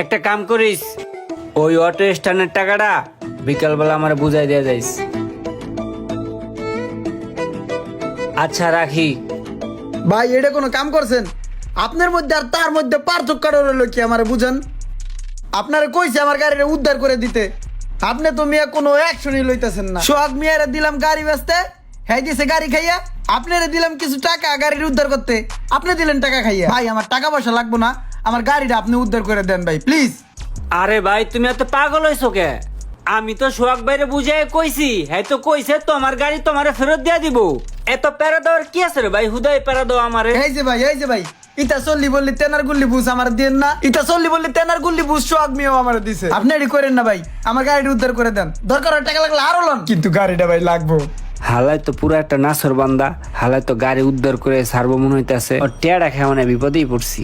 একটা কাম করিস, ওই অটো স্ট্যান্ডের টাকাটা বিকালবেলা আমার বুঝাই দেওয়া যাইস। আচ্ছা রাখি। ভাই, এটা কোনো কাম করছেন? আপনার মধ্যে আর তার মধ্যে পার্থক্যটা রইল কি আমার বুঝেন? আপনারা কইছে আমার গাড়িটা উদ্ধার করে দিতে। আপনি তো মিয়া কোনো অ্যাকশনই লইতেছেন না। সোহাগ মিয়ারে দিলাম গাড়ি বেচতে হ্যাঁ দিছে গাড়ি খাইয়া। আপনারে দিলাম কিছু টাকা গাড়ির উদ্ধার করতে। আপনি দিলেন টাকা খাইয়া। ভাই, আমার টাকা পয়সা লাগবো না। আমার গাড়িটা আপনি উদ্ধার করে দেন ভাই প্লিজ আরে ভাই তুমি এত পাগল হয়েছো কে? আমি তো সোহাগ বাইরে বুঝাই কইছি হ্যাঁ তো কইছে তোমার গাড়ি তোমারে ফেরত দিয়া দিব। এত প্যারা দেওয়ার কি আছে রে ভাই? হুদাই প্যারা দাও আমারে। এই যে ভাই এই যে ভাই চল্লি বললি তেনার গুল্লি বুঝ আমার দেন না। ইটা চল্লি বললি তেনার গুল্লি বুঝ সোহাগ মিয়াও আমার দিছে। আপনি এটি করেন না ভাই আমার গাড়িটা উদ্ধার করে দেন। দরকার টাকা লাগলে আরও লন। কিন্তু গাড়িটা ভাই লাগবো। হালাই তো পুরো একটা নাসর বান্দা হালাই তো গাড়ি উদ্ধার করে সারবো মনে হইতেছে। ও টেয়ারা খেয়ে বিপদেই পড়ছি।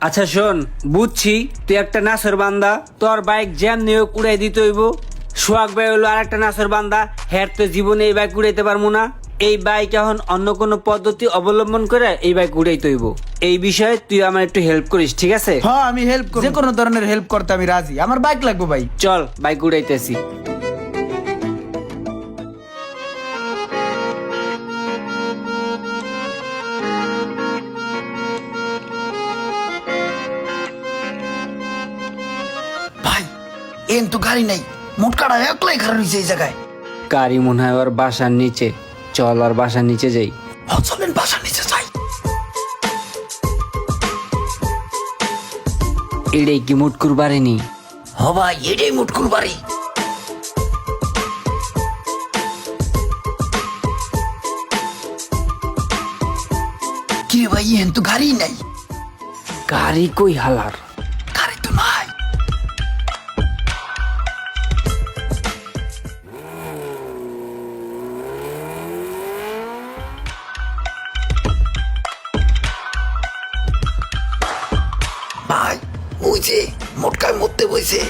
আচ্ছা শোন বুঝছি তুই একটা নাসর বান্দা তোর বাইক জ্যাম নিয়ে কুড়াই দিতে হইব। সোহাগ ভাই হলো আর একটা নাসর বান্দা হ্যার তো জীবনে এই বাইক উড়াইতে পারব না। এই বাইক এখন অন্য কোনো পদ্ধতি অবলম্বন করে এই বাইক উড়াইতে হইব। এই বিষয়ে তুই আমার একটু হেল্প করিস ঠিক আছে? হ্যাঁ আমি হেল্প যে কোনো ধরনের হেল্প করতে আমি রাজি। আমার বাইক লাগবে ভাই। চল বাইক উড়াইতেছি এন তো গাড়ি নাই। মোটকাটা একলাই খারাপ হয়েছে এই জায়গায়। গাড়ি মনে হয় ওর বাসার নিচে। চল আর বাসার নিচে যাই। চলেন বাসার নিচে যাই। এটাই কি মুট করবারিনি হ ভাই এটাই মুটকুর বাড়ি কি ভাই এন তো গাড়ি নাই। গাড়ি কই হালার? মোটকায় মরতে বইছে।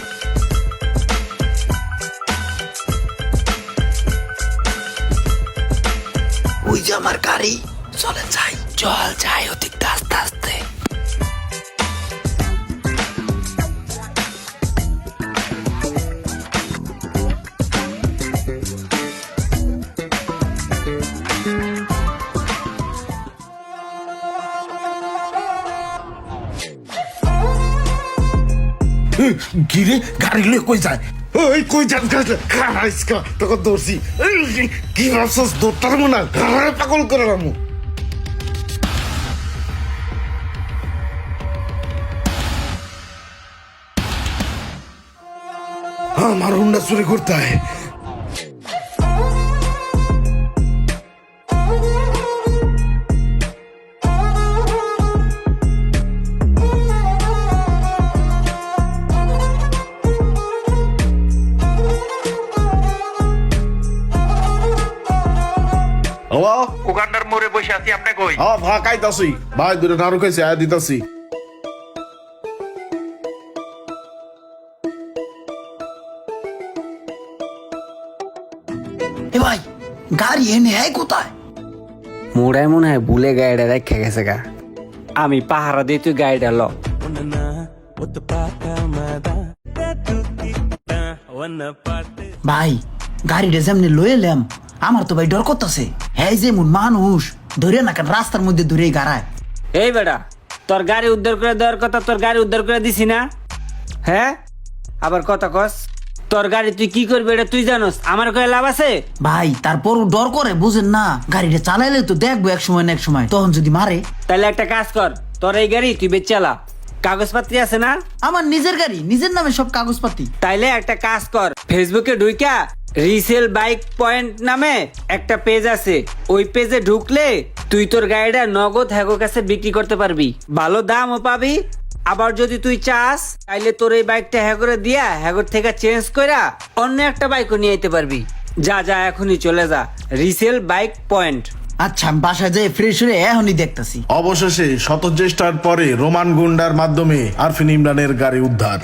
ওই যে আমার গাড়ি চলে যাই। চল যাই অধিক গিরে গাড়ি লয়ে কই যায়? ওই কই যান খারাইসকা তখন এই, কি ভাবছস? দৌড়তার মনা ঘরে পাগল করে রামু। আমার হুন্ডা চুরি করতে হয় হ্যালো? উগান্ডার মোড়ে বসে আছি আপনি কই? হ্যাঁ ভা কাইতাছি ভাই দূরে নাড়ু খাইছে আয়া দিতাছি। এ ভাই গাড়ি এনে হ্যাঁ কোথায়? মোড়ায় মনে হয় ভুলে গাড়িটা রেখে গেছে গা। আমি পাহারা দিই তুই গাড়িটা ল। ভাই গাড়িটা যেমনি লয়ে এলাম আমার তো ভাই ডর করতেছে হ্যাঁ যেমন মানুষ ধরে না কেন রাস্তার মধ্যে ধরে গাড়ায়। এই বেটা তোর গাড়ি উদ্ধার করে দেওয়ার কথা তোর গাড়ি উদ্ধার করে দিছি না? হ্যাঁ? আবার কথা কস তোর গাড়ি তুই কি করবি এটা তুই জানোস? আমার কয়ে লাভ আছে? ভাই তারপরও ডর করে বুঝেন না। গাড়িটা চালাইলে তো দেখব এক সময় না এক সময় তখন যদি মারে। তাহলে একটা কাজ কর তোর এই গাড়ি তুই বেচ চালা। কাগজপত্র আছে না? আমার নিজের গাড়ি নিজের নামে সব কাগজপাতি। তাইলে একটা কাজ কর ফেসবুকে ঢুইকা রিসেল বাইক পয়েন্ট নামে একটা পেজ আছে। ওই পেজে ঢুকলে তুই তোর গাড়িটা নগদ হ্যাগোর কাছে বিক্রি করতে পারবি। ভালো দামও পাবি। আবার যদি তুই চাস তাইলে তোর এই বাইকটা হ্যাগরে দিয়া হ্যাগর থেকে চেঞ্জ কইরা অন্য একটা বাইকও নিয়ে যেতে পারবি। যা যা এখনই চলে যা। রিসেল বাইক পয়েন্ট আচ্ছা বাসায় যেয়ে ফ্রেশ হয়ে এখনই দেখতাছি। অবশেষে শত চেষ্টার পরে রোমান গুন্ডার মাধ্যমে আরফিন ইমরানের গাড়ি উদ্ধার।